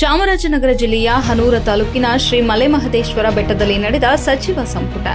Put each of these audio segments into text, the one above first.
ಚಾಮರಾಜನಗರ ಜಿಲ್ಲೆಯ ಹನೂರ ತಾಲೂಕಿನ ಶ್ರೀ ಮಲೆಮಹದೇಶ್ವರ ಬೆಟ್ಟದಲ್ಲಿ ನಡೆದ ಸಚಿವ ಸಂಪುಟ.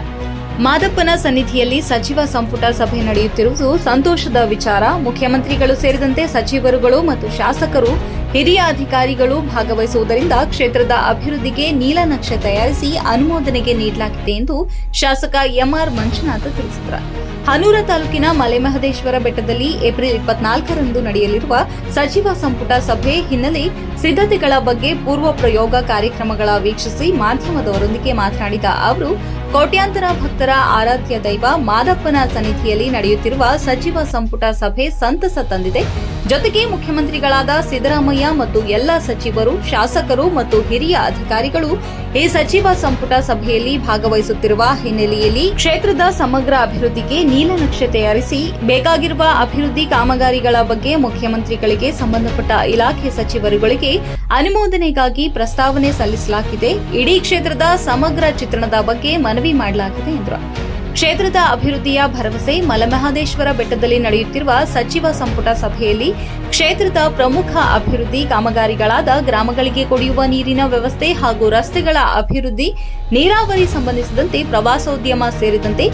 ಮಾದಪ್ಪನ ಸನ್ನಿಧಿಯಲ್ಲಿ ಸಚಿವ ಸಂಪುಟ ಸಭೆ ನಡೆಯುತ್ತಿರುವುದು ಸಂತೋಷದ ವಿಚಾರ. ಮುಖ್ಯಮಂತ್ರಿಗಳು ಸೇರಿದಂತೆ ಸಚಿವರುಗಳು ಮತ್ತು ಶಾಸಕರು ಹಿರಿಯ ಅಧಿಕಾರಿಗಳು ಭಾಗವಹಿಸುವುದರಿಂದ ಕ್ಷೇತ್ರದ ಅಭಿವೃದ್ಧಿಗೆ ನೀಲನಕ್ಷೆ ತಯಾರಿಸಿ ಅನುಮೋದನೆಗೆ ನೀಡಲಾಗಿದೆ ಎಂದು ಶಾಸಕ ಎಂಆರ್ ಮಂಜುನಾಥ ತಿಳಿಸಿದರು. ಹನೂರ ತಾಲೂಕಿನ ಮಲೆಮಹದೇಶ್ವರ ಬೆಟ್ಟದಲ್ಲಿ ಏಪ್ರಿಲ್ ಇಪ್ಪತ್ನಾಲ್ಕರಂದು ನಡೆಯಲಿರುವ ಸಚಿವ ಸಂಪುಟ ಸಭೆ ಹಿನ್ನೆಲೆ ಸಿದ್ಧತೆಗಳ ಬಗ್ಗೆ ಪೂರ್ವ ಪ್ರಯೋಗ ಕಾರ್ಯಕ್ರಮಗಳ ವೀಕ್ಷಿಸಿ ಮಾಧ್ಯಮದವರೊಂದಿಗೆ ಮಾತನಾಡಿದ ಅವರು, ಕೋಟ್ಯಾಂತರ ಭಕ್ತರ ಆರಾಧ್ಯ ದೈವ ಮಾದಪ್ಪನ ಸನ್ನಿಧಿಯಲ್ಲಿ ನಡೆಯುತ್ತಿರುವ ಸಚಿವ ಸಂಪುಟ ಸಭೆ ಸಂತಸ ತಂದಿದೆ. ಜೊತೆಗೆ ಮುಖ್ಯಮಂತ್ರಿಗಳಾದ ಸಿದ್ದರಾಮಯ್ಯ ಮತ್ತು ಎಲ್ಲ ಸಚಿವರು, ಶಾಸಕರು ಮತ್ತು ಹಿರಿಯ ಅಧಿಕಾರಿಗಳು ಈ ಸಚಿವ ಸಂಪುಟ ಸಭೆಯಲ್ಲಿ ಭಾಗವಹಿಸುತ್ತಿರುವ ಹಿನ್ನೆಲೆಯಲ್ಲಿ ಕ್ಷೇತ್ರದ ಸಮಗ್ರ ಅಭಿವೃದ್ಧಿಗೆ ನೀಲನಕ್ಷೆ ತಯಾರಿಸಿ, ಬೇಕಾಗಿರುವ ಅಭಿವೃದ್ಧಿ ಕಾಮಗಾರಿಗಳ ಬಗ್ಗೆ ಮುಖ್ಯಮಂತ್ರಿಗಳಿಗೆ ಸಂಬಂಧಪಟ್ಟ ಇಲಾಖೆ ಸಚಿವರುಗಳಿಗೆ ಅನುಮೋದನೆಗಾಗಿ ಪ್ರಸ್ತಾವನೆ ಸಲ್ಲಿಸಲಾಗಿದೆ. ಇಡೀ ಕ್ಷೇತ್ರದ ಸಮಗ್ರ ಚಿತ್ರಣದ ಬಗ್ಗೆ ಮನವಿ ಮಾಡಲಾಗಿದೆ ಎಂದರು. ಕ್ಷೇತ್ರದ ಅಭಿವೃದ್ಧಿಯ ಭರವಸೆ ಮಲೆಮಹದೇಶ್ವರ ಬೆಟ್ಟದಲ್ಲಿ ನಡೆಯುತ್ತಿರುವ ಸಚಿವ ಸಂಪುಟ ಸಭೆಯಲ್ಲಿ ಕ್ಷೇತ್ರದ ಪ್ರಮುಖ ಅಭಿವೃದ್ಧಿ ಕಾಮಗಾರಿಗಳಾದ ಗ್ರಾಮಗಳಿಗೆ ಕುಡಿಯುವ ನೀರಿನ ವ್ಯವಸ್ಥೆ ಹಾಗೂ ರಸ್ತೆಗಳ ಅಭಿವೃದ್ಧಿ, ನೀರಾವರಿ ಸಂಬಂಧಿಸಿದಂತೆ ಪ್ರವಾಸೋದ್ಯಮ ಸೇರಿದಂತೆ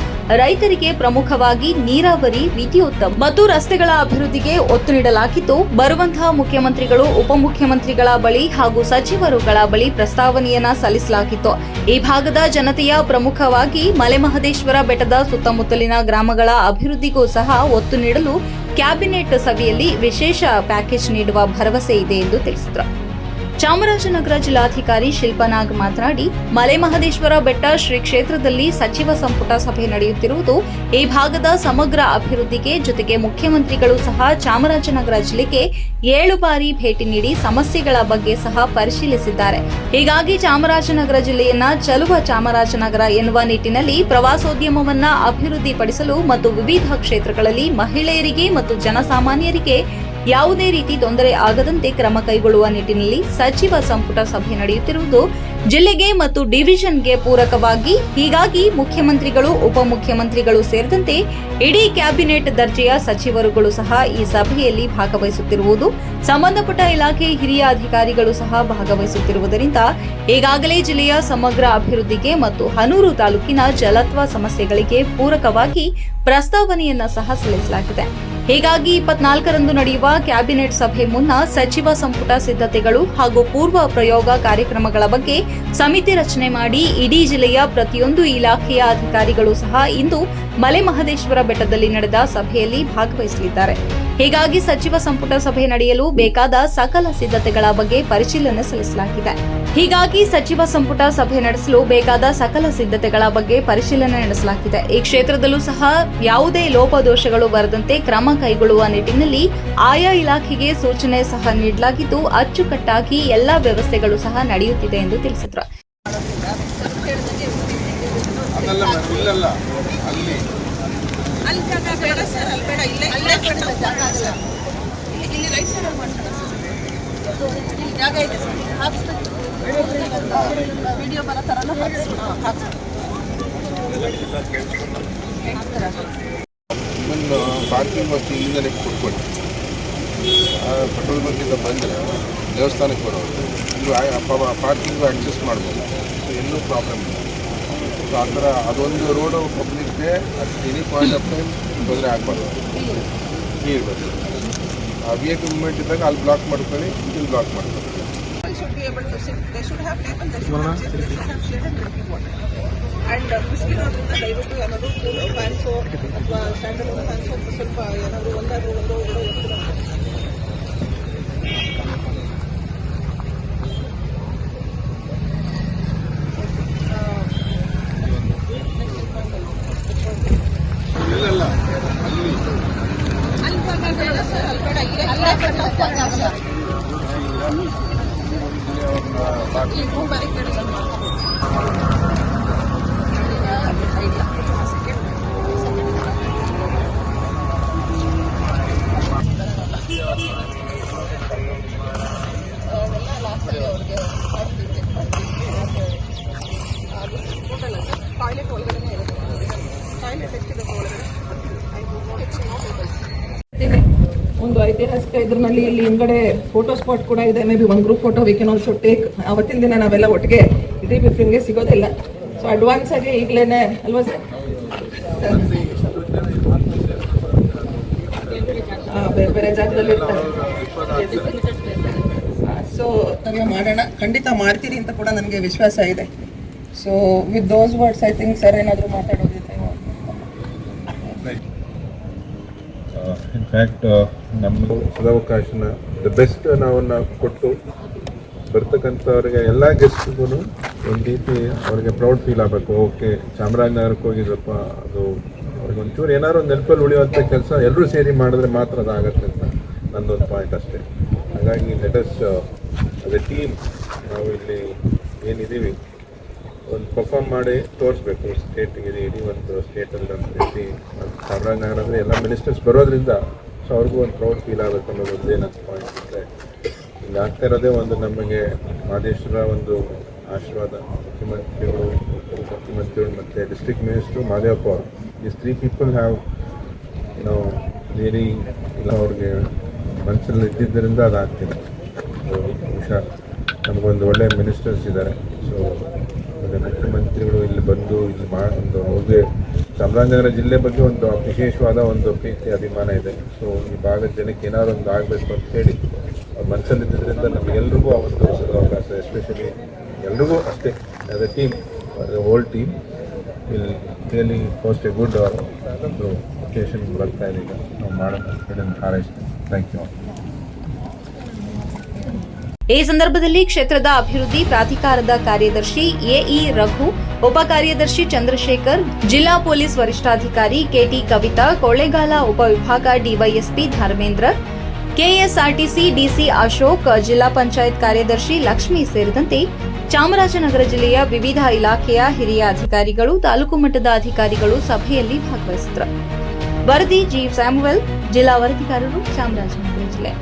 ರೈತರಿಗೆ ಪ್ರಮುಖವಾಗಿ ನೀರಾವರಿ ವಿದ್ಯುತ್ ಮತ್ತು ರಸ್ತೆಗಳ ಅಭಿವೃದ್ಧಿಗೆ ಒತ್ತು ನೀಡಲಾಗಿದ್ದು, ಬರುವಂತಹ ಮುಖ್ಯಮಂತ್ರಿಗಳು, ಉಪಮುಖ್ಯಮಂತ್ರಿಗಳ ಬಳಿ ಹಾಗೂ ಸಚಿವರುಗಳ ಬಳಿ ಪ್ರಸ್ತಾವನೆಯನ್ನ ಸಲ್ಲಿಸಲಾಗಿತ್ತು. ಈ ಭಾಗದ ಜನತೆಯ ಪ್ರಮುಖವಾಗಿ ಮಲೆಮಹದೇಶ್ವರ ಬೆಟ್ಟದ ಸುತ್ತಮುತ್ತಲಿನ ಗ್ರಾಮಗಳ ಅಭಿವೃದ್ಧಿಗೂ ಸಹ ಒತ್ತು ನೀಡಲು ಕ್ಯಾಬಿನೆಟ್ ಸಭೆಯಲ್ಲಿ ವಿಶೇಷ ಪ್ಯಾಕೇಜ್ ನೀಡುವ ಭರವಸೆ ಇದೆ ಎಂದು ತಿಳಿಸಿದರು. ಚಾಮರಾಜನಗರ ಜಿಲ್ಲಾಧಿಕಾರಿ ಶಿಲ್ಪನಾಗ್ ಮಾತನಾಡಿ ಮಲೆಮಹದೇಶ್ವರ ಬೆಟ್ಟ ಶ್ರೀ ಕ್ಷೇತ್ರದಲ್ಲಿ ಸಚಿವ ಸಂಪುಟ ಸಭೆ ನಡೆಯುತ್ತಿರುವುದು ಈ ಭಾಗದ ಸಮಗ್ರ ಅಭಿವೃದ್ಧಿಗೆ ಜೊತೆಗೆ ಮುಖ್ಯಮಂತ್ರಿಗಳು ಸಹ ಚಾಮರಾಜನಗರ ಜಿಲ್ಲೆಗೆ ಏಳು ಬಾರಿ ಭೇಟಿ ನೀಡಿ ಸಮಸ್ಯೆಗಳ ಬಗ್ಗೆ ಸಹ ಪರಿಶೀಲಿಸಿದ್ದಾರೆ. ಹೀಗಾಗಿ ಚಾಮರಾಜನಗರ ಜಿಲ್ಲೆಯನ್ನ ಚಲುವ ಚಾಮರಾಜನಗರ ಎನ್ನುವ ನಿಟ್ಟಿನಲ್ಲಿ ಪ್ರವಾಸೋದ್ಯಮವನ್ನ ಅಭಿವೃದ್ಧಿಪಡಿಸಲು ಮತ್ತು ವಿವಿಧ ಕ್ಷೇತ್ರಗಳಲ್ಲಿ ಮಹಿಳೆಯರಿಗೆ ಮತ್ತು ಜನಸಾಮಾನ್ಯರಿಗೆ ಯಾವುದೇ ರೀತಿ ತೊಂದರೆ ಆಗದಂತೆ ಕ್ರಮ ಕೈಗೊಳ್ಳುವ ನಿಟ್ಟಿನಲ್ಲಿ ಸಚಿವ ಸಂಪುಟ ಸಭೆ ನಡೆಯುತ್ತಿರುವುದು ಜಿಲ್ಲೆಗೆ ಮತ್ತು ಡಿವಿಷನ್ಗೆ ಪೂರಕವಾಗಿ. ಹೀಗಾಗಿ ಮುಖ್ಯಮಂತ್ರಿಗಳು, ಉಪಮುಖ್ಯಮಂತ್ರಿಗಳು ಸೇರಿದಂತೆ ಇಡೀ ಕ್ಯಾಬಿನೆಟ್ ದರ್ಜೆಯ ಸಚಿವರುಗಳು ಸಹ ಈ ಸಭೆಯಲ್ಲಿ ಭಾಗವಹಿಸುತ್ತಿರುವುದು. ಸಂಬಂಧಪಟ್ಟ ಇಲಾಖೆ ಹಿರಿಯ ಅಧಿಕಾರಿಗಳು ಸಹ ಭಾಗವಹಿಸುತ್ತಿರುವುದರಿಂದ ಈಗಾಗಲೇ ಜಿಲ್ಲೆಯ ಸಮಗ್ರ ಅಭಿವೃದ್ಧಿಗೆ ಮತ್ತು ಹನೂರು ತಾಲೂಕಿನ ಜಲತ್ವ ಸಮಸ್ಯೆಗಳಿಗೆ ಪೂರಕವಾಗಿ ಪ್ರಸ್ತಾವನೆಯನ್ನ ಸಹ ಸಲ್ಲಿಸಲಾಗಿದೆ. ಹೀಗಾಗಿ ಇಪ್ಪತ್ನಾಲ್ಕರಂದು ನಡೆಯುವ ಕ್ಯಾಬಿನೆಟ್ ಸಭೆ ಮುನ್ನ ಸಚಿವ ಸಂಪುಟ ಸಿದ್ಧತೆಗಳು ಹಾಗೂ ಪೂರ್ವ ಪ್ರಯೋಗ ಕಾರ್ಯಕ್ರಮಗಳ ಬಗ್ಗೆ ಸಮಿತಿ ರಚನೆ ಮಾಡಿ ಇಡೀ ಜಿಲ್ಲೆಯ ಪ್ರತಿಯೊಂದು ಇಲಾಖೆಯ ಅಧಿಕಾರಿಗಳು ಸಹ ಇಂದು ಮಲೆಮಹದೇಶ್ವರ ಬೆಟ್ಟದಲ್ಲಿ ನಡೆದ ಸಭೆಯಲ್ಲಿ ಭಾಗವಹಿಸಲಿದ್ದಾರೆ. ಹೀಗಾಗಿ ಸಚಿವ ಸಂಪುಟ ಸಭೆ ನಡೆಯಲು ಬೇಕಾದ ಸಕಲ ಸಿದ್ಧತೆಗಳ ಬಗ್ಗೆ ಪರಿಶೀಲನೆ ಸಲ್ಲಿಸಲಾಗಿದೆ. ಹೀಗಾಗಿ ಸಚಿವ ಸಂಪುಟ ಸಭೆ ನಡೆಸಲು ಬೇಕಾದ ಸಕಲ ಸಿದ್ಧತೆಗಳ ಬಗ್ಗೆ ಪರಿಶೀಲನೆ ನಡೆಸಲಾಗಿದೆ. ಈ ಕ್ಷೇತ್ರದಲ್ಲೂ ಸಹ ಯಾವುದೇ ಲೋಪದೋಷಗಳು ಬರದಂತೆ ಕ್ರಮ ಕೈಗೊಳ್ಳುವ ನಿಟ್ಟಿನಲ್ಲಿ ಆಯಾ ಇಲಾಖೆಗೆ ಸೂಚನೆ ಸಹ ನೀಡಲಾಗಿದ್ದು ಅಚ್ಚುಕಟ್ಟಾಗಿ ಎಲ್ಲಾ ವ್ಯವಸ್ಥೆಗಳು ಸಹ ನಡೆಯುತ್ತಿದೆ ಎಂದು ತಿಳಿಸಿದರು. ಅಲ್ಲಿ. ಜಾಗ ಇದೆ ವಿಡಿಯೋ ಬರೋ ನಿಮ್ಮನ್ನು ಪಾರ್ಕಿಂಗ್ ಮತ್ತು ಇಲ್ಲಿಂದಲೇ ಕೊಟ್ಕೊಡಿ ಆ ಪೆಟ್ರೋಲ್ ಬಂಕಿಂದ ಬಂದರೆ ದೇವಸ್ಥಾನಕ್ಕೆ ಬರೋದು ನೀವು ಪಾರ್ಕಿಂಗ್ ಅಡ್ಜಸ್ಟ್ ಮಾಡ್ಬೋದು ಸೊ ಎಲ್ಲೂ ಪ್ರಾಬ್ಲಮ್ ಇಲ್ಲ ಸೊ ಆ ಥರ ಅದೊಂದು road ಪಬ್ಲಿಕ್ಗೆ at any point of time ತೊಂದರೆ ಆಗಬಾರ್ದು ಬರ್ತದೆ ಆ ವ್ಯಕ್ಕೆ ಇದ್ದಾಗ ಅಲ್ಲಿ ಬ್ಲಾಕ್ ಮಾಡ್ಕೊಳ್ಳಿ ಇಲ್ಲಿ ಬ್ಲಾಕ್ ಮಾಡ್ಕೊಳ್ಳಿ should be able to they should have happen that and include ಆಗುತ್ತಾ ಡೈರೆಕ್ಟ್ ಆಗೋದು ಫೋನ್ ಫಾಂಟ್ ಅಥವಾ ಸ್ಟ್ಯಾಂಡರ್ಡ್ ಫಾಂಟ್ ಸ್ವಲ್ಪ ಏನಾದ್ರೂ ಒಂದಾದ್ರೂ ಈ ಒಂದು ಐತಿಹಾಸಿಕ ಇದ್ರಲ್ಲಿ ಇಲ್ಲಿ ಹಿಂದ್ಗಡೆ ಫೋಟೋ ಸ್ಪಾಟ್ ಕೂಡ ಇದೆ. ಮೇ ಬಿ ಒಂದು group photo we can also take ಅವತ್ತಿನ ದಿನ ನಾವೆಲ್ಲ ಒಟ್ಟಿಗೆ ಇದೇ ಬಿಫಿನ್ಗೆ ಸಿಗೋದಿಲ್ಲ. ಸೊ ಅಡ್ವಾನ್ಸ್ ಆಗಿ ಈಗಲೇ ಅಲ್ವಾ ಸರ್ ಬೇರೆ ಬೇರೆ ಜಾಗದಲ್ಲಿ ಸೊ ಸೊ ಮಾಡೋಣ. ಖಂಡಿತ ಮಾಡ್ತೀರಿ ಅಂತ ಕೂಡ ನನಗೆ ವಿಶ್ವಾಸ ಇದೆ. So with those words I think sir ಏನಾದರೂ ಮಾತಾಡೋದಿದ್ರೆ ಇನ್ಫ್ಯಾಕ್ಟ್ ನಮ್ಮ ಸದಾವಕಾಶನ ದ ಬೆಸ್ಟ್ ನಾವನ್ನ ಕೊಟ್ಟು ಬರ್ತಕ್ಕಂಥವ್ರಿಗೆ, ಎಲ್ಲ ಗೆಸ್ಟ್ಗೂ ಒಂದು ರೀತಿ ಅವ್ರಿಗೆ ಪ್ರೌಡ್ ಫೀಲ್ ಆಗಬೇಕು. ಓಕೆ, ಚಾಮರಾಜನಗರಕ್ಕೆ ಹೋಗಿದ್ರಪ್ಪ, ಅದು ಅವ್ರಿಗೆ ಒಂಚೂರು ಏನಾದ್ರು ಒಂದು ನೆನಪಲ್ಲಿ ಉಳಿಯುವಂಥ ಕೆಲಸ ಎಲ್ಲರೂ ಸೇರಿ ಮಾಡಿದ್ರೆ ಮಾತ್ರ ಅದಾಗತ್ತೆ ಅಂತ ನನ್ನೊಂದು ಪಾಯಿಂಟ್ ಅಷ್ಟೇ. ಹಾಗಾಗಿ ಲೆಟಸ್ ಅದೇ ಟೀಮ್ ನಾವು ಇಲ್ಲಿ ಏನಿದ್ದೀವಿ? ಒಂದು ಪರ್ಫಾರ್ಮ್ ಮಾಡಿ ತೋರಿಸ್ಬೇಕು. ಸ್ಟೇಟಿಗೆ ಇಡೀ ಒಂದು ಸ್ಟೇಟಲ್ಲಿ ಒಂದು ರೀತಿ ಒಂದು ಚಾಮರಾಜನಗರ ಅಂದರೆ ಎಲ್ಲ ಮಿನಿಸ್ಟರ್ಸ್ ಬರೋದ್ರಿಂದ ಸೊ ಅವ್ರಿಗೂ ಒಂದು ಪ್ರೌಡ್ ಫೀಲ್ ಆಗುತ್ತೆ ಅನ್ನೋದು ಒಂದು ಏನಂತ ಪಾಯಿಂಟ್ ಅಂದರೆ ಇಲ್ಲಿ ಆಗ್ತಾ ಇರೋದೇ ಒಂದು ನಮಗೆ ಮಹದೇಶ್ವರ ಒಂದು ಆಶೀರ್ವಾದ. ಮುಖ್ಯಮಂತ್ರಿಗಳು ಮುಖ್ಯಮಂತ್ರಿಗಳು ಮತ್ತು ಡಿಸ್ಟ್ರಿಕ್ಟ್ ಮಿನಿಸ್ಟ್ರು ಮಾದೇವಪ್ಪ ಅವರು. ಈ ತ್ರೀ ಪೀಪಲ್ ಹ್ಯಾವ್ ನಾವು ಮೇರಿ ಇಲ್ಲ ಅವ್ರಿಗೆ ಮನಸ್ಸಲ್ಲಿ ಇದ್ದಿದ್ದರಿಂದ ಅದಾಗ್ತಿದೆ. ಬಹುಶಃ ನಮಗೊಂದು ಒಳ್ಳೆಯ ಮಿನಿಸ್ಟರ್ಸ್ ಇದ್ದಾರೆ. ಸೊ ಮತ್ತು ಮುಖ್ಯಮಂತ್ರಿಗಳು ಇಲ್ಲಿ ಬಂದು ಇಲ್ಲಿ ಮಾ ಒಂದು ಅವ್ರಿಗೆ ಚಾಮರಾಜನಗರ ಜಿಲ್ಲೆ ಬಗ್ಗೆ ಒಂದು ವಿಶೇಷವಾದ ಒಂದು ಪ್ರೀತಿ, ಅಭಿಮಾನ ಇದೆ. ಸೊ ಈ ಭಾಗದ ಜನಕ್ಕೆ ಏನಾದ್ರು ಒಂದು ಆಗಬೇಕು ಅಂತ ಹೇಳಿ, ಅವ್ರ ಮನಸ್ಸಲ್ಲಿ ಇದ್ದಿದ್ದರಿಂದ ನಮಗೆಲ್ರಿಗೂ ಆ ಒಂದು ಅವಕಾಶ ಎಸ್ಪೆಷಲಿ ಎಲ್ರಿಗೂ ಅಷ್ಟೇ. As a team whole team ಇಲ್ಲಿ ರಿಯಲಿ ಪೋಸ್ಟ್ ಎ ಗುಡ್ ಒಂದು ಒಕೇಶನ್ ಬರ್ತಾ ಇದೆ. ಈಗ ನಾವು ಮಾಡೋಣ. ಹಾರೈಸ್ತೀವಿ ಥ್ಯಾಂಕ್ ಯು ಈ ಸಂದರ್ಭದಲ್ಲಿ ಕ್ಷೇತ್ರದ ಅಭಿವೃದ್ಧಿ ಪ್ರಾಧಿಕಾರದ ಕಾರ್ಯದರ್ಶಿ ಎಇ ರಘು, ಉಪ ಕಾರ್ಯದರ್ಶಿ ಚಂದ್ರಶೇಖರ್, ಜಿಲ್ಲಾ ಪೊಲೀಸ್ ವರಿಷ್ಠಾಧಿಕಾರಿ ಕೆಟಿ ಕವಿತಾ, ಕೊಳ್ಳೇಗಾಲ ಉಪವಿಭಾಗ DYSP Dharmendra, KSRTC DC Ashok, ಜಿಲ್ಲಾ ಪಂಚಾಯತ್ ಕಾರ್ಯದರ್ಶಿ ಲಕ್ಷ್ಮಿ ಸೇರಿದಂತೆ ಚಾಮರಾಜನಗರ ಜಿಲ್ಲೆಯ ವಿವಿಧ ಇಲಾಖೆಯ ಹಿರಿಯ ಅಧಿಕಾರಿಗಳು, ತಾಲೂಕು ಮಟ್ಟದ ಅಧಿಕಾರಿಗಳು ಸಭೆಯಲ್ಲಿ ಭಾಗವಹಿಸಿದರು ವರದಿ ಜಿ. ಸ್ಯಾಮುವೆಲ್ ಜಿಲ್ಲಾ ವರದಿಗಾರರು ಚಾಮರಾಜನಗರ ಜಿಲ್ಲೆ.